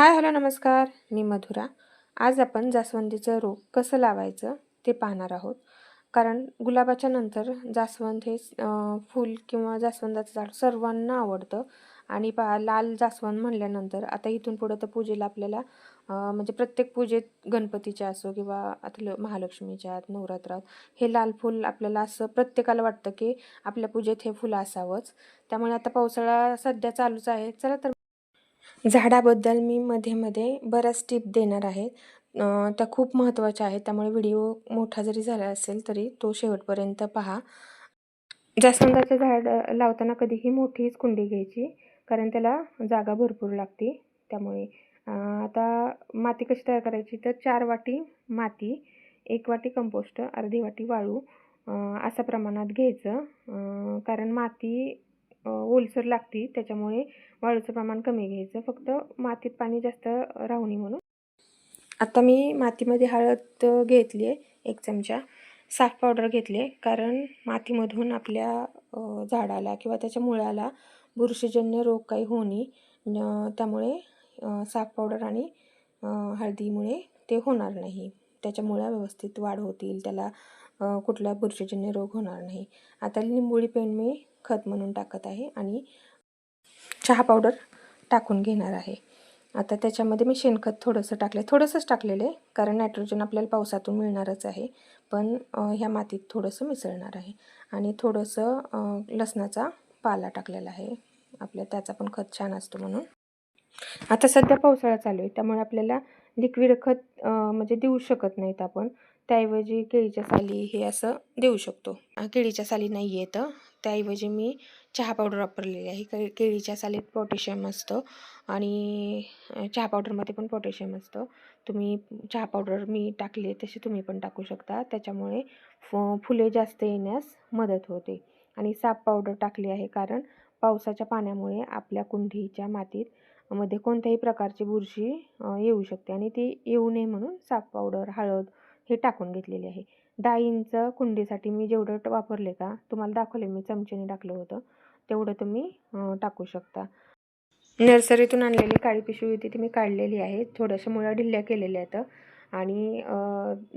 Hi hello नमस्कार. मी मधुरा. आज आपण जास्वंदीचं रोप कसं लावायचं ते पाहणार आहोत. कारण गुलाबाच्या नंतर जास्वंद हे फूल किंवा जास्वंदाचं झाड सर्वांना आवडतं. आणि पा लाल जास्वंद म्हणल्यानंतर आता इथून पुढं तर पूजेला आपल्याला म्हणजे प्रत्येक पूजेत गणपतीच्या असो किंवा आता ल महालक्ष्मीच्या नवरात्रात हे लाल फूल आपल्याला असं प्रत्येकाला वाटतं की आपल्या पूजेत हे फुलं असावंच. त्यामुळे आता पावसाळा सध्या चालूच आहे. चला तर झाडाबद्दल मी मध्ये मध्ये बऱ्याच टिप देणार आहे. त्या खूप महत्त्वाच्या आहेत. त्यामुळे व्हिडिओ मोठा जरी झाला असेल तरी तो शेवटपर्यंत पहा. जास्वंदाचं झाड लावताना कधीही मोठीच कुंडी घ्यायची कारण त्याला जागा भरपूर लागते. त्यामुळे आता माती कशी तयार करायची तर चार वाटी माती एक वाटी कंपोस्ट अर्धी वाटी वाळू असा प्रमाणात घ्यायचं. कारण माती ओलसर लागते. त्याच्यामुळे वाळूचं प्रमाण कमी घ्यायचं. फक्त मातीत पाणी जास्त राहू नये म्हणून. आता मी मातीमध्ये हळद घेतली आहे एक चमचा. साफ पावडर घेतली आहे कारण मातीमधून आपल्या झाडाला किंवा त्याच्या मुळाला बुरशीजन्य रोग काही होऊ नये. न- त्यामुळे साफ पावडर आणि हळदीमुळे ते होणार नाही. त्याच्या मुळा व्यवस्थित वाढ होतील. त्याला कुठला बुरशीजन्य रोग होणार नाही. आता लिंबोळी पेंड मी खत म्हणून टाकत आहे आणि चहा पावडर टाकून घेणार आहे. आता त्याच्यामध्ये मी शेणखत थोडंसं टाकलं थोडंसंच टाकलेलं आहे कारण नायट्रोजन आपल्याला पावसातून मिळणारच आहे. पण ह्या मातीत थोडंसं मिसळणार आहे. आणि थोडंसं लसणाचा पाला टाकलेला आहे. आपल्या त्याचा पण खत छान असतो म्हणून. आता सध्या पावसाळा चालू आहे. त्यामुळे आपल्याला लिक्विड खत म्हणजे देऊ शकत नाहीत आपण. त्याऐवजी केळीच्या साली हे असं देऊ शकतो. केळीच्या साली नाही आहेत त्याऐवजी मी चहा पावडर वापरलेली आहे. के केळीच्या सालीत पोटॅशियम असतं आणि चहा पावडरमध्ये पण पोटॅशियम असतं. तुम्ही चहा पावडर मी टाकली तशी तुम्ही पण टाकू शकता. त्याच्यामुळे फ फुले जास्त येण्यास मदत होते. आणि साप पावडर टाकली आहे कारण पावसाच्या पाण्यामुळे आपल्या कुंडीच्या मातीत मध्ये कोणत्याही प्रकारची बुरशी येऊ शकते आणि ती येऊ नये म्हणून साप पावडर हळद हे टाकून घेतलेले आहे. डाळींचं कुंडीसाठी मी जेवढं वापरले का तुम्हाला दाखवले मी चमच्याने टाकलं होतं तेवढं तुम्ही टाकू शकता. नर्सरीतून आणलेली काळी पिशवी होती ती मी काढलेली आहे. थोड्याशा मुळ्या ढिल्ल्या केलेल्या आहेत आणि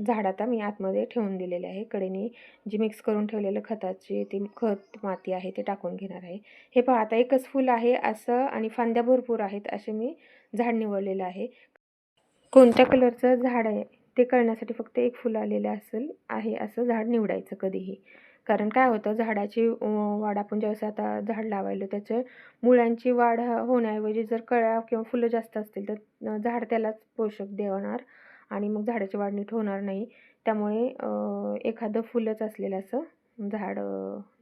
झाड आता मी आतमध्ये ठेवून दिलेले आहे. कडेने जी मिक्स करून ठेवलेलं खताची ती खत माती आहे ते टाकून घेणार आहे. हे पहा आता एकच फूल आहे असं आणि फांद्या भरपूर आहेत असे मी झाड निवडलेलं आहे. कोणत्या कलरचं झाड आहे? ते कळण्यासाठी फक्त एक फुलं आलेलं असेल आहे असं झाड निवडायचं कधीही. कारण काय होतं झाडाची वाढ आपण ज्यावेळेस आता झाड लावायलो त्याचं मुळांची वाढ होण्याऐवजी जर कळ्या किंवा फुलं जास्त असतील तर झाड त्यालाच पोषक देणार आणि मग झाडाची वाढ नीट होणार नाही. त्यामुळे एखादं फुलंच असलेलं असं झाड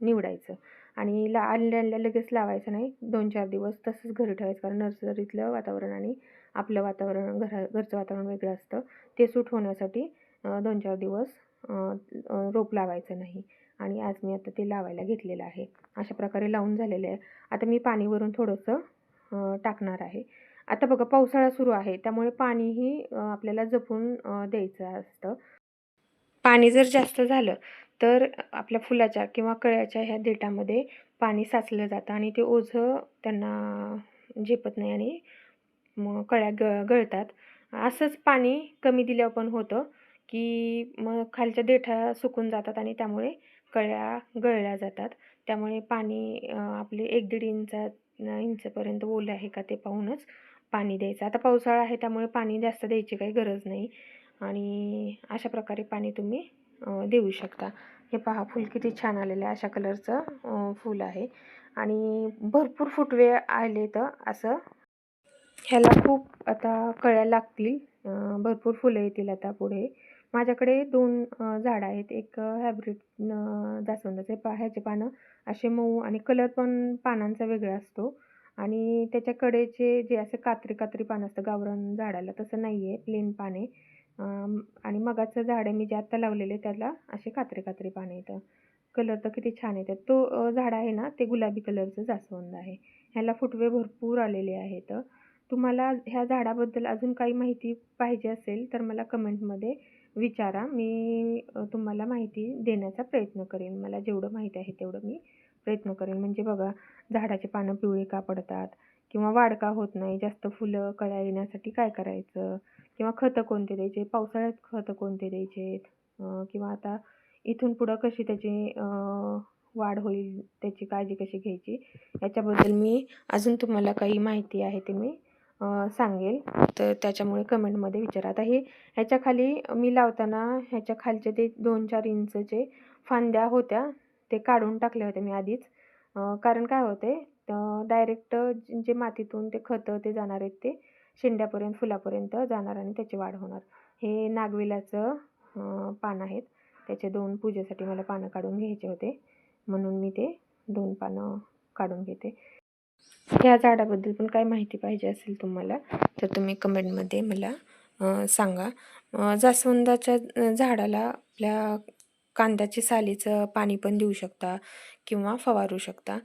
निवडायचं. आणि ला आणल्या आणल्या लगेच लावायचं नाही. दोन चार दिवस तसंच घरी ठेवायचं कारण नर्सरीतलं वातावरण आणि आपलं वातावरण घरा घरचं वातावरण वेगळं असतं. ते सूट होण्यासाठी दोन चार दिवस रोप लावायचं नाही. आणि आज मी आता ते लावायला घेतलेलं आहे. अशा प्रकारे लावून झालेलं आहे. आता मी पाणीवरून थोडंसं टाकणार आहे. आता बघा पावसाळा सुरू आहे. त्यामुळे पाणीही आपल्याला जपून द्यायचं असतं. पाणी जर जास्त झालं तर आपल्या फुलाच्या किंवा कळ्याच्या ह्या देठामध्ये पाणी साचलं जातं आणि ते ओझं त्यांना झेपत नाही आणि मग कळ्या ग गळतात. असंच पाणी कमी दिल्यावर पण होतं की मग खालच्या देठा सुकून जातात आणि त्यामुळे कळ्या गळल्या जातात. त्यामुळे पाणी आपले एक दीड इंचा इंचपर्यंत ओलं आहे का ते पाहूनच पाणी द्यायचं. आता पावसाळा आहे त्यामुळे पाणी जास्त द्यायची काही गरज नाही. आणि अशा प्रकारे पाणी तुम्ही देऊ शकता. हे पहा फूल किती छान आलेलं आहे. अशा कलरचं फूल आहे. आणि भरपूर फुटवे आले तर असं ह्याला खूप आता कळ्या लागतील. भरपूर फुलं येतील आता पुढे. माझ्याकडे दोन झाडं आहेत. एक हायब्रिड जास्वंदाचे पा ह्याचे पानं असे मऊ आणि कलर पण पानांचा वेगळा असतो. आणि त्याच्या कडेचे जे असे कात्री कात्री पानं असतं गावरान झाडाला तसं नाही आहे. प्लेन पाने आणि मगाचं झाड आहे मी जे आत्ता लावलेले त्याला असे कात्री कात्री पाने येतं. कलर तर किती छान येतात. तो झाड आहे ना ते गुलाबी कलरचं जास्वंद आहे. ह्याला फुटवे भरपूर आलेले आहेत. तुम्हाला ह्या झाडाबद्दल अजून काही माहिती पाहिजे असेल तर मला कमेंटमध्ये विचारा. मी तुम्हाला माहिती देण्याचा प्रयत्न करेन. मला जेवढं माहिती आहे तेवढं मी प्रयत्न करेन. म्हणजे बघा झाडाचे पानं पिवळे का पडतात? किंवा वाढ का होत नाही? जास्त फुलं कळ्या येण्यासाठी काय करायचं? किंवा खतं कोणते द्यायचे? पावसाळ्यात खतं कोणते द्यायचे किंवा आता इथून पुढं कशी त्याची वाढ होईल? त्याची काळजी कशी घ्यायची? याच्याबद्दल मी अजून तुम्हाला काही माहिती आहे ते मी सांगेल. तर त्याच्यामुळे कमेंटमध्ये विचारा. आता हे ह्याच्या खाली मी लावताना ह्याच्या खालचे ते दोन चार इंचचे फांद्या होत्या ते काढून टाकले होते मी आधीच. कारण काय होते डायरेक्ट जे मातीतून ते खतं ते जाणार आहेत ते शेंड्यापर्यंत फुलापर्यंत जाणार आणि त्याची वाढ होणार. हे नागविलाचं पान आहेत. त्याचे दोन पूजेसाठी मला पानं काढून घ्यायचे होते. म्हणून मी ते दोन पानं काढून घेते. ह्या झाडाबद्दल पण काय माहिती पाहिजे असेल तुम्हाला तर तुम्ही कमेंटमध्ये मला सांगा. जास्वंदाच्या झाडाला आपल्या कांद्याची सालीचं पाणी पण देऊ शकता किंवा फवारू शकता.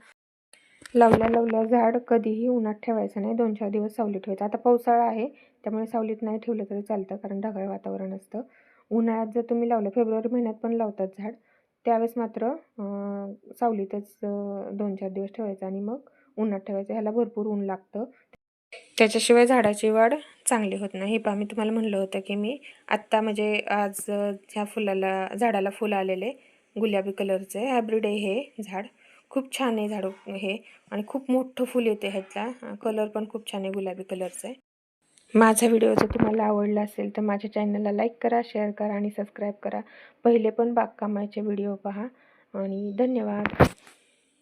लावल्या लावल्या झाड कधीही उन्हात ठेवायचं नाही दोन चार दिवस सावलीत ठेवायचं. आता पावसाळा आहे त्यामुळे सावलीत नाही ठेवलं तरी चालतं कारण ढगाळ वातावरण असतं. उन्हाळ्यात जर तुम्ही लावलं फेब्रुवारी महिन्यात पण लावतात झाड. त्यावेळेस मात्र सावलीतच दोन चार दिवस ठेवायचं आणि मग उन्हात ठेवायचं ह्याला भरपूर ऊन लागतं. त्याच्याशिवाय झाडाची वाढ चांगली होत नाही. हे पहा मी तुम्हाला म्हणलं होतं की मी आत्ता म्हणजे आज ह्या फुलाला झाडाला फुलं आलेले गुलाबी कलरचे हायब्रिड आहे हे झाड. खूप छान आहे झाड हे आणि खूप मोठं फुल येते ह्याचा कलर पण खूप छान आहे गुलाबी कलरचं. आहे माझा व्हिडिओ जर तुम्हाला आवडला असेल तर माझ्या चॅनलला लाईक करा शेअर करा आणि सबस्क्राईब करा. पहिले पण बागकामाचे व्हिडिओ पहा आणि धन्यवाद.